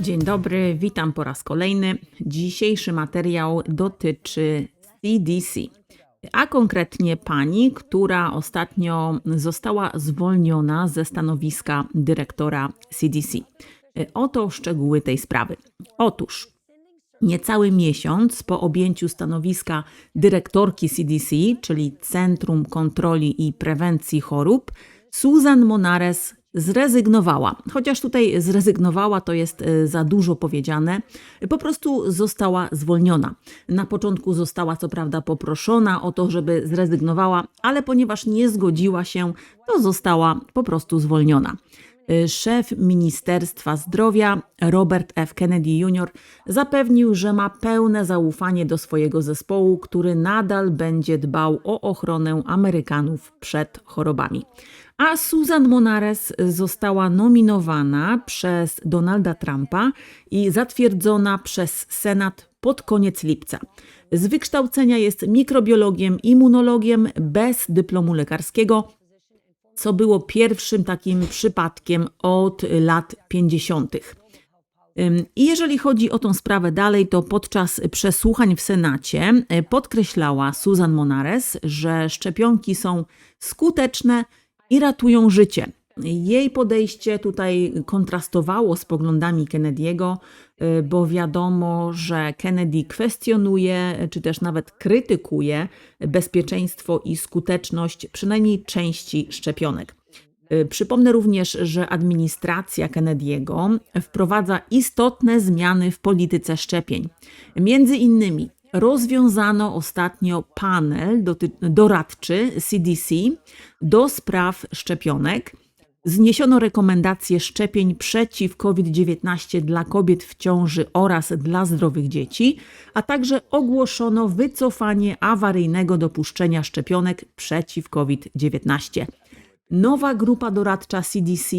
Dzień dobry, witam po raz kolejny. Dzisiejszy materiał dotyczy CDC, a konkretnie pani, która ostatnio została zwolniona ze stanowiska dyrektora CDC. Oto szczegóły tej sprawy. Otóż Niecały miesiąc po objęciu stanowiska dyrektorki CDC, czyli Centrum Kontroli i Prewencji Chorób, Susan Monares zrezygnowała. Chociaż tutaj zrezygnowała to jest e, za dużo powiedziane, po prostu została zwolniona. Na początku została co prawda poproszona o to, żeby zrezygnowała, ale ponieważ nie zgodziła się, to została po prostu zwolniona. Szef Ministerstwa Zdrowia Robert F. Kennedy Jr. zapewnił, że ma pełne zaufanie do swojego zespołu, który nadal będzie dbał o ochronę Amerykanów przed chorobami a Susan Monares została nominowana przez Donalda Trumpa i zatwierdzona przez Senat pod koniec lipca. Z wykształcenia jest mikrobiologiem, immunologiem bez dyplomu lekarskiego, co było pierwszym takim przypadkiem od lat 50. I jeżeli chodzi o tą sprawę dalej, to podczas przesłuchań w Senacie e, podkreślała Susan Monares, że szczepionki są skuteczne i ratują życie. Jej podejście tutaj kontrastowało z poglądami Kennedy'ego, bo wiadomo, że Kennedy kwestionuje, czy też nawet krytykuje bezpieczeństwo i skuteczność przynajmniej części szczepionek. Y, przypomnę również, że administracja Kennedy'ego wprowadza istotne zmiany w polityce szczepień. Między innymi rozwiązano ostatnio panel doradczy CDC do spraw szczepionek. Zniesiono rekomendacje szczepień przeciw COVID-19 dla kobiet w ciąży oraz dla zdrowych dzieci, a także ogłoszono wycofanie awaryjnego dopuszczenia szczepionek przeciw COVID-19. Nowa grupa doradcza CDC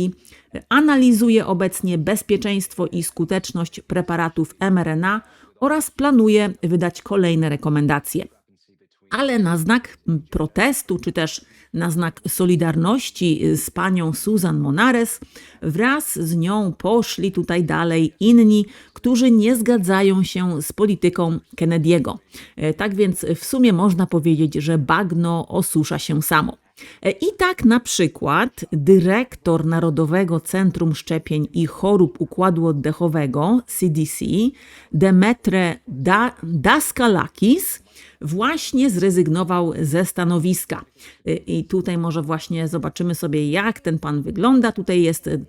analizuje obecnie bezpieczeństwo i skuteczność preparatów mRNA oraz planuje wydać kolejne rekomendacje. Ale na znak protestu, czy też na znak solidarności z panią Susan Monares, wraz z nią poszli tutaj dalej inni, którzy nie zgadzają się z polityką Kennedy'ego. E, tak więc w sumie można powiedzieć, że bagno osusza się samo. E, I tak na przykład dyrektor Narodowego Centrum Szczepień i Chorób Układu Oddechowego CDC Demetre da Daskalakis właśnie zrezygnował ze stanowiska. E, I tutaj może właśnie zobaczymy sobie, jak ten pan wygląda. Tutaj jest e,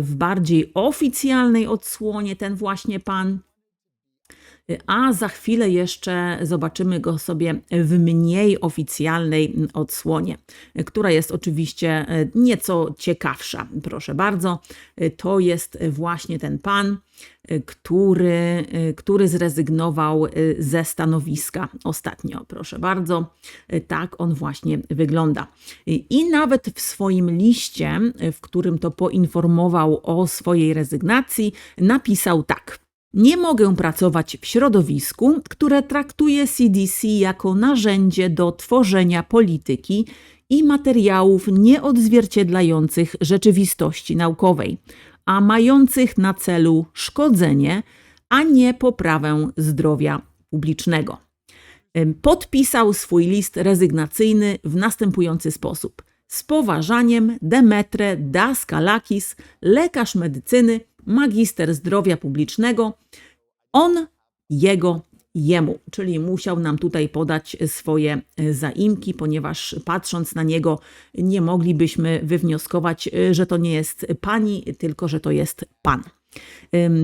w bardziej oficjalnej odsłonie ten właśnie pan a za chwilę jeszcze zobaczymy go sobie w mniej oficjalnej odsłonie, która jest oczywiście nieco ciekawsza. Proszę bardzo, to jest właśnie ten pan, który, który zrezygnował ze stanowiska ostatnio. Proszę bardzo, tak on właśnie wygląda. I nawet w swoim liście, w którym to poinformował o swojej rezygnacji, napisał tak. Nie mogę pracować w środowisku, które traktuje CDC jako narzędzie do tworzenia polityki i materiałów nieodzwierciedlających rzeczywistości naukowej, a mających na celu szkodzenie, a nie poprawę zdrowia publicznego. Podpisał swój list rezygnacyjny w następujący sposób. Z poważaniem Demetre Daskalakis, lekarz medycyny, magister zdrowia publicznego, on, jego, jemu. Czyli musiał nam tutaj podać swoje zaimki, ponieważ patrząc na niego, nie moglibyśmy wywnioskować, że to nie jest pani, tylko że to jest pan.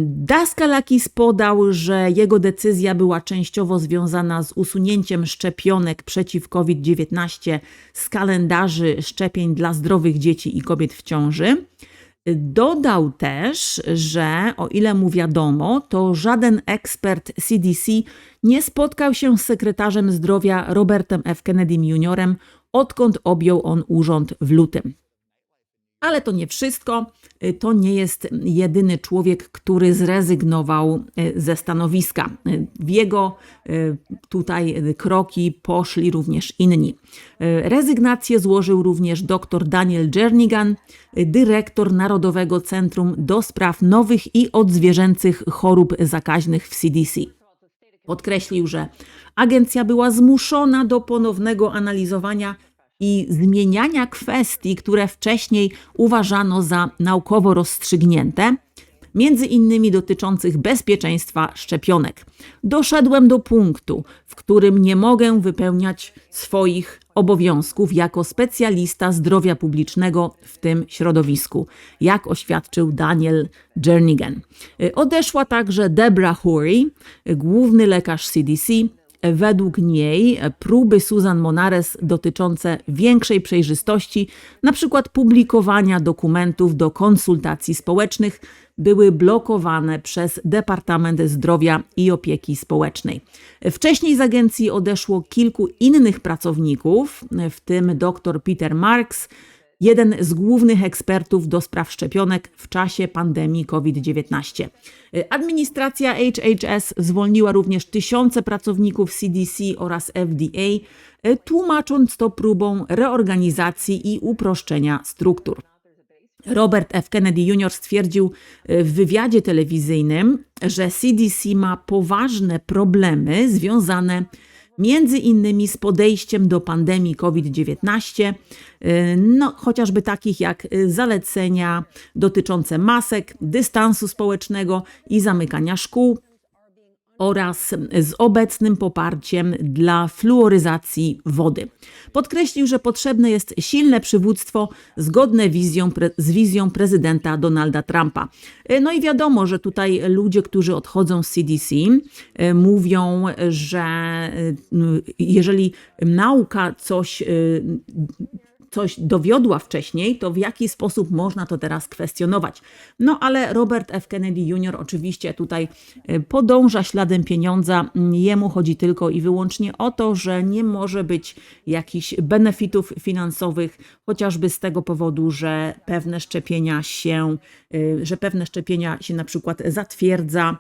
Daskalakis podał, że jego decyzja była częściowo związana z usunięciem szczepionek przeciw COVID-19 z kalendarzy szczepień dla zdrowych dzieci i kobiet w ciąży. Dodał też, że o ile mu wiadomo, to żaden ekspert CDC nie spotkał się z sekretarzem zdrowia Robertem F. Kennedy Jr., odkąd objął on urząd w lutym. Ale to nie wszystko. Y, To nie jest jedyny człowiek, który zrezygnował y, ze stanowiska. Y, W jego tutaj kroki poszli również inni. Rezygnację złożył również dr Daniel Jernigan, dyrektor Narodowego Centrum do Spraw Nowych i Odzwierzęcych Chorób Zakaźnych w CDC. Podkreślił, że agencja była zmuszona do ponownego analizowania i zmieniania kwestii, które wcześniej uważano za naukowo rozstrzygnięte, między innymi dotyczących bezpieczeństwa szczepionek. Doszedłem do punktu, w którym nie mogę wypełniać swoich obowiązków jako specjalista zdrowia publicznego w tym środowisku, jak oświadczył Daniel Jernigan. Odeszła także Debra Horry, y, główny lekarz CDC, Według niej próby Susan Monares dotyczące większej przejrzystości, przykład publikowania dokumentów do konsultacji społecznych, były blokowane przez Departament Zdrowia i Opieki Społecznej. Wcześniej z agencji odeszło kilku innych pracowników, w tym dr Peter Marks, jeden z głównych ekspertów do spraw szczepionek w czasie pandemii COVID-19. Administracja HHS zwolniła również tysiące pracowników CDC oraz FDA, tłumacząc to próbą reorganizacji i uproszczenia struktur. Robert F. Kennedy Jr. stwierdził w wywiadzie telewizyjnym, że CDC ma poważne problemy związane między innymi z podejściem do pandemii COVID-19, no, chociażby takich jak zalecenia dotyczące masek, dystansu społecznego i zamykania szkół, oraz z obecnym poparciem dla fluoryzacji wody. Podkreślił, że potrzebne jest silne przywództwo zgodne wizją, z wizją prezydenta Donalda Trumpa. No i wiadomo, że tutaj ludzie, którzy odchodzą z CDC, e, mówią, że e, jeżeli nauka coś e, coś dowiodła wcześniej, to w jaki sposób można to teraz kwestionować. No ale Robert F. Kennedy Jr. oczywiście tutaj e, podąża śladem pieniądza. Jemu chodzi tylko i wyłącznie o to, że nie może być jakichś benefitów finansowych, chociażby z tego powodu, że pewne szczepienia się, e, że pewne szczepienia się na przykład zatwierdza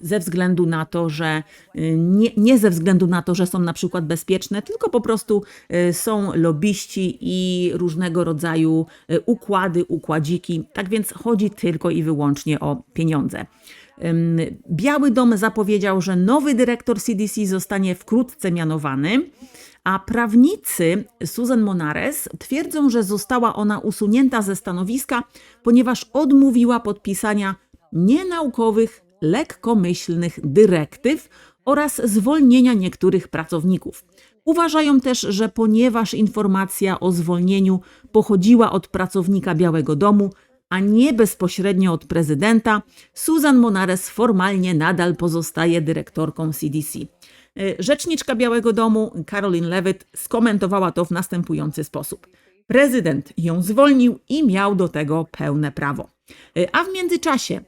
ze względu na to, że nie, nie ze względu na to, że są na przykład bezpieczne, tylko po prostu y, są lobbyści i różnego rodzaju y, układy, układziki. Tak więc chodzi tylko i wyłącznie o pieniądze. Biały Dom zapowiedział, że nowy dyrektor CDC zostanie wkrótce mianowany. A prawnicy Susan Monares twierdzą, że została ona usunięta ze stanowiska, ponieważ odmówiła podpisania nienaukowych, lekkomyślnych dyrektyw oraz zwolnienia niektórych pracowników. Uważają też, że ponieważ informacja o zwolnieniu pochodziła od pracownika Białego Domu, a nie bezpośrednio od prezydenta, Susan Monares formalnie nadal pozostaje dyrektorką CDC. Rzeczniczka Białego Domu, Caroline Levitt, skomentowała to w następujący sposób. Prezydent ją zwolnił i miał do tego pełne prawo. A w międzyczasie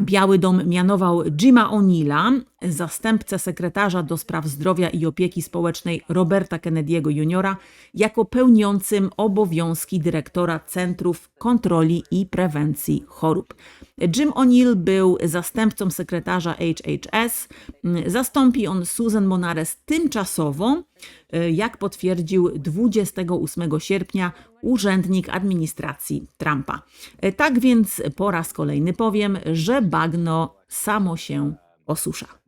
Biały Dom mianował Jima O'Neilla, zastępcę sekretarza do spraw zdrowia i opieki społecznej Roberta Kennedy'ego Jr., jako pełniącym obowiązki dyrektora Centrów Kontroli i Prewencji Chorób. Jim O'Neill był zastępcą sekretarza HHS. Zastąpi on Susan Monares tymczasowo, jak potwierdził 28 sierpnia urzędnik administracji Trumpa. Tak więc po raz kolejny powiem, że bagno samo się osusza.